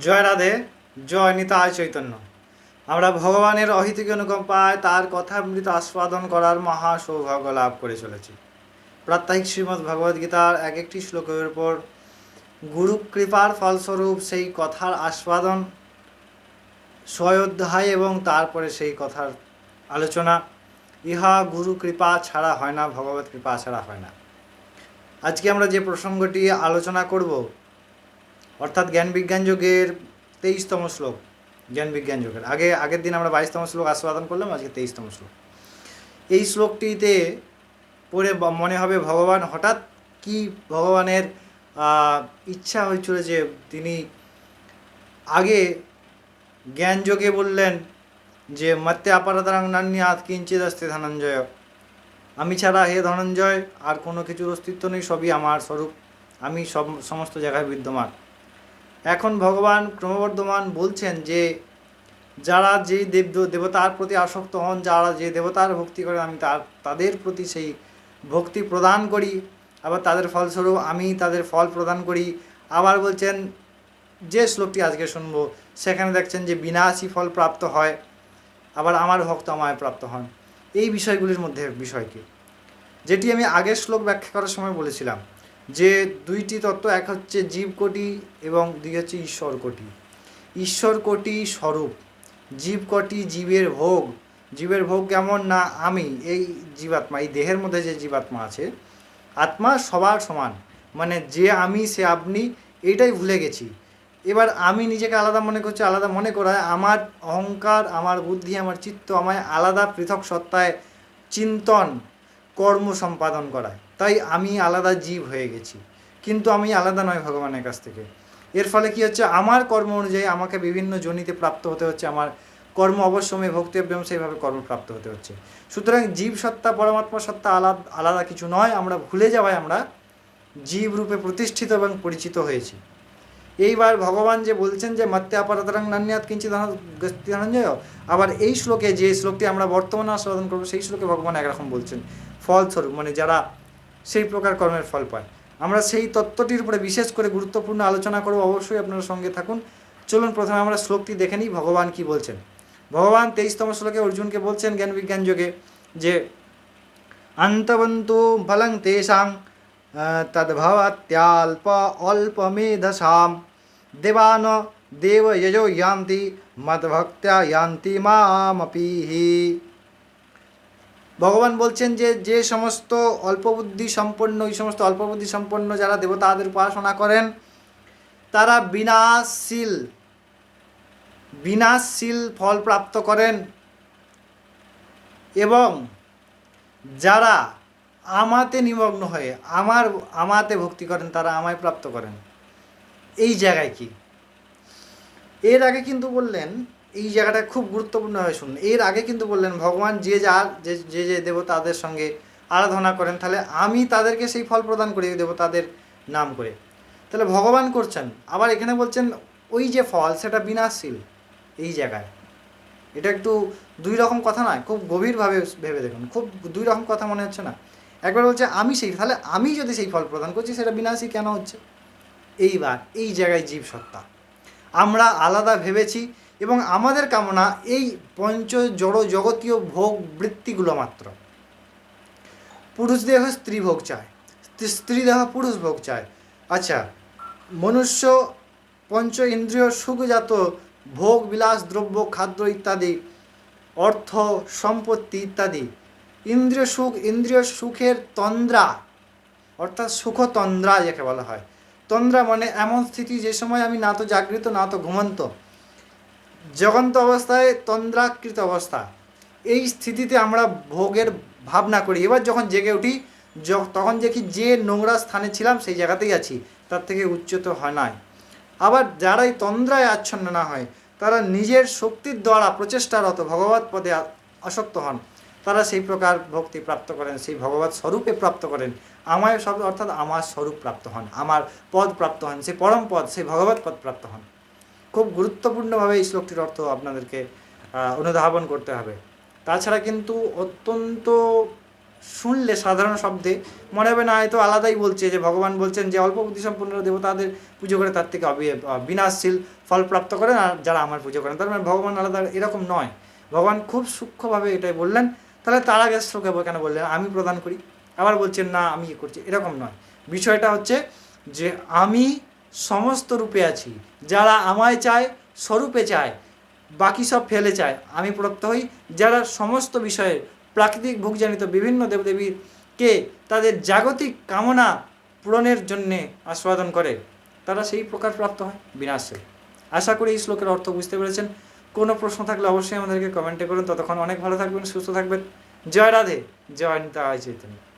জয় রাধে, জয় নিতায় চৈতন্য। আমরা ভগবানের অহিতিক অনুকম্পায় তার কথামৃত আস্বাদন করার মহা সৌভাগ্য লাভ করে চলেছি। প্রাত্যহিক শ্রীমদ্ ভগবদ গীতার এক একটি শ্লোকের উপর গুরু কৃপার ফলস্বরূপ সেই কথার আস্বাদন, স্বয়োধ্যায় এবং তারপরে সেই কথার আলোচনা, ইহা গুরু কৃপা ছাড়া হয় না ভগবত কৃপা ছাড়া হয় না। আজকে আমরা যে প্রসঙ্গটি আলোচনা করব অর্থাৎ জ্ঞান বিজ্ঞান যোগের তেইশতম শ্লোক, জ্ঞান বিজ্ঞান যোগের। আগে, আগের দিন আমরা বাইশতম শ্লোক আস্বাদন করলাম, আজকে তেইশতম শ্লোক। এই শ্লোকটিতে পড়ে মনে হবে ভগবান হঠাৎ কি ভগবানের ইচ্ছা হয়েছিল যে তিনি আগে জ্ঞান যোগে বললেন যে মত্যে আপারাদারাং নান্যাত কিঞ্চিত অস্তি ধনঞ্জয়। আমি ছাড়া হে ধনঞ্জয়, আর কোনো কিছুর অস্তিত্ব নেই, সবই আমার স্বরূপ। আমি সব, সমস্ত জায়গায় বিদ্যমান। এখন ভগবান ক্রমবর্ধমান বলছেন যে, যারা যে দেব, দেবতার প্রতি আসক্ত হন, যারা যে দেবতার ভক্তি করেন আমি তার, তাদের প্রতি সেই ভক্তি প্রদান করি। আবার তাদের ফলস্বরূপ আমি তাদের ফল প্রদান করি। আবার বলছেন, যে শ্লোকটি আজকে শুনব, সেখানে দেখছেন যে বিনাশী ফল প্রাপ্ত হয়, আবার আমার ভক্ত আমায় প্রাপ্ত হন। এই বিষয়গুলির মধ্যে বিষয় কি? যেটি আমি আগের শ্লোক ব্যাখ্যা করার সময় বলেছিলাম। যে দুইটি তত্ত্ব, এক হচ্ছে জীব কোটি এবং দুই হচ্ছে ঈশ্বর কোটি। ঈশ্বর কোটি স্বরূপ, জীব কোটি জীবের ভোগ। জীবের ভোগ কেমন না আমি, এই জীবাত্মা, এই দেহের মধ্যে যে জীবাত্মা আছে, আত্মা সবার সমান। মানে যে আমি, সে আপনি, এটাই ভুলে গেছি। এবার আমি নিজেকে আলাদা মনে করছি, আলাদা মনে করায় আমার অহংকার, আমার বুদ্ধি, আমার চিত্ত আমায় আলাদা পৃথক সত্তায় চিন্তন, কর্ম সম্পাদন করায়। তাই আমি আলাদা জীব হয়ে গেছি। কিন্তু আমি আলাদা নয় ভগবানের কাছ থেকে। এর ফলে কি হচ্ছে? আমার কর্ম অনুযায়ী আমাকে বিভিন্ন জনিতে প্রাপ্ত হতে হচ্ছে। আমার কর্ম অবশ্যই ভক্তি এবং সেইভাবে কর্ম প্রাপ্ত হতে হচ্ছে। সুতরাং জীব সত্তা, পরমাত্মা সত্তা আলাদা আলাদা কিছু নয়। আমরা ভুলে যাওয়ায় আমরা জীব রূপে প্রতিষ্ঠিত এবং পরিচিত হয়েছি। এইবার ভগবান যে বলছেন যে মত্যে অপরাধরাং নান্যাত কিঞ্চিত ধনঞ্জয় আবার এই শ্লোকে যে শ্লোকটি আমরা বর্তমানে আস্বাদন করব, সেই শ্লোকে ভগবান একরকম বলছেন। ফলস্বরূপ মানে যারা সেই প্রকার কর্মের ফল পায়। আমরা সেই তত্ত্বটির উপরে বিশেষ করে গুরুত্বপূর্ণ আলোচনা করব, অবশ্যই আপনারা সঙ্গে থাকুন। চলুন, প্রথমে আমরা শ্লোকটি দেখে নিই, ভগবান কি বলছেন? ভগবান তেইশতম শ্লোকে অর্জুনকে বলছেন জ্ঞান বিজ্ঞান যোগে যে অন্তবন্তু ফলং তেষাং তদ্ভবত্যাল্প অল্পমেধসাম দেবান দেব যজো ইয়ান্তি মদ্ভক্ত্যা ইয়ান্তি মামপিহি ভগবান বলছেন যে যে সমস্ত অল্প বুদ্ধি সম্পন্ন ওই সমস্ত অল্প বুদ্ধি সম্পন্ন যারা দেবতাদের উপাসনা করেন, তারা বিনাশীল বিনাশীল ফল প্রাপ্ত করেন। এবং যারা আমাতে নিমগ্ন হয়ে, আমার, আমাতে ভক্তি করেন, তারা আমায় প্রাপ্ত করেন। এই জায়গায় কি? এর আগে কিন্তু বললেন এই জায়গাটা খুব গুরুত্বপূর্ণভাবে শুনুন। এর আগে কিন্তু বললেন, ভগবান যে যার যে যে যে দেবতাদের সঙ্গে আরাধনা করেন, তাহলে আমি তাদেরকে সেই ফল প্রদান করি ওই দেবতাদের নাম করে। তাহলে ভগবান করছেন, আবার এখানে বলছেন, ওই যে ফল, সেটা বিনাশীল এই জায়গায়। এটা একটু দুই রকম কথা নয়, খুব গভীরভাবে ভেবে দেখুন, খুব দুই রকম কথা মনে হচ্ছে না। একবার বলছে, আমি সেই, তাহলে আমি যদি সেই ফল প্রদান করছি, সেটা বিনাশী কেন হচ্ছে? এইবার, এই জায়গায় জীব সত্তা আমরা আলাদা ভেবেছি এবং আমাদের কামনা এই পঞ্চ জড় জগতীয় ভোগ বৃত্তিগুলো মাত্র। পুরুষ দেহ স্ত্রী ভোগ চায়। স্ত্রী- দেহ পুরুষ ভোগ চায়। আচ্ছা মনুষ্য, পঞ্চ ইন্দ্রিয়, সুখজাত ভোগ, বিলাস, দ্রব্য, খাদ্য ইত্যাদি, অর্থ, সম্পত্তি ইত্যাদি। ইন্দ্রিয় সুখ, ইন্দ্রিয় সুখের তন্দ্রা, অর্থাৎ সুখতন্দ্রা যাকে বলা হয়। তন্দ্রা মানে এমন স্থিতি যে সময় আমি না তো জাগৃত না তো ঘুমন্ত। জগন্ত অবস্থায়, তন্দ্রাকৃত অবস্থা। এই স্থিতিতে আমরা ভোগের ভাবনা করি। এবার যখন জেগে উঠি তখন দেখি যে নোংরা স্থানে ছিলাম, সেই জায়গাতেই আছি। তার থেকে উচ্চত হয় নাই। আবার যারা এই তন্দ্রায় আচ্ছন্ন না হয়, তারা নিজের শক্তির দ্বারা প্রচেষ্টারত ভগবত পদে আসক্ত হন। তারা সেই প্রকার ভক্তি প্রাপ্ত করেন, সেই ভগবত স্বরূপে প্রাপ্ত করেন। আমায় শব্দ অর্থাৎ আমার স্বরূপ প্রাপ্ত হন, আমার পদ প্রাপ্ত হন সেই পরম পদ সেই ভগবত পদ প্রাপ্ত হন। খুব গুরুত্বপূর্ণভাবে এই শ্লোকটির অর্থ আপনাদেরকে অনুধাবন করতে হবে। তাছাড়া কিন্তু অত্যন্ত শুনলে সাধারণ শব্দে মনে হবে না, হয়তো আলাদাই বলছে যে ভগবান বলছেন যে অল্প বুদ্ধি সম্পন্ন দেবতাদের পুজো করে তার থেকে বিনাশশীল ফল প্রাপ্ত করেন আর যারা আমার পুজো করেন। তার মানে ভগবান আলাদা, এরকম নয়। ভগবান খুব সূক্ষ্মভাবে এটাই বললেন। তাহলে তার আগে শ্লোকে কেন বললেন? আমি প্রদান করি, আবার বলছেন না, আমি ইয়ে করছি, এরকম নয়। বিষয়টা হচ্ছে যে আমি সমস্ত রূপে আছি। যারা আমায় চায়, স্বরূপে চায়, বাকি সব ফেলে চায়। আমি প্রত্যক্ত হই, যারা সমস্ত বিষয়ে প্রাকৃতিক ভোগজানিত বিভিন্ন দেবদেবীকে তাদের জাগতিক কামনা পূরণের জন্যে আস্বাদন করে, তারা সেই প্রকার প্রাপ্ত হয়, বিনাশে আশা করি এই শ্লোকের অর্থ বুঝতে পেরেছেন। কোনো প্রশ্ন থাকলে অবশ্যই আমাদেরকে কমেন্টে করুন। ততক্ষণ অনেক ভালো থাকবেন, সুস্থ থাকবেন। জয় রাধে, জয় নিতা চৈতন্য।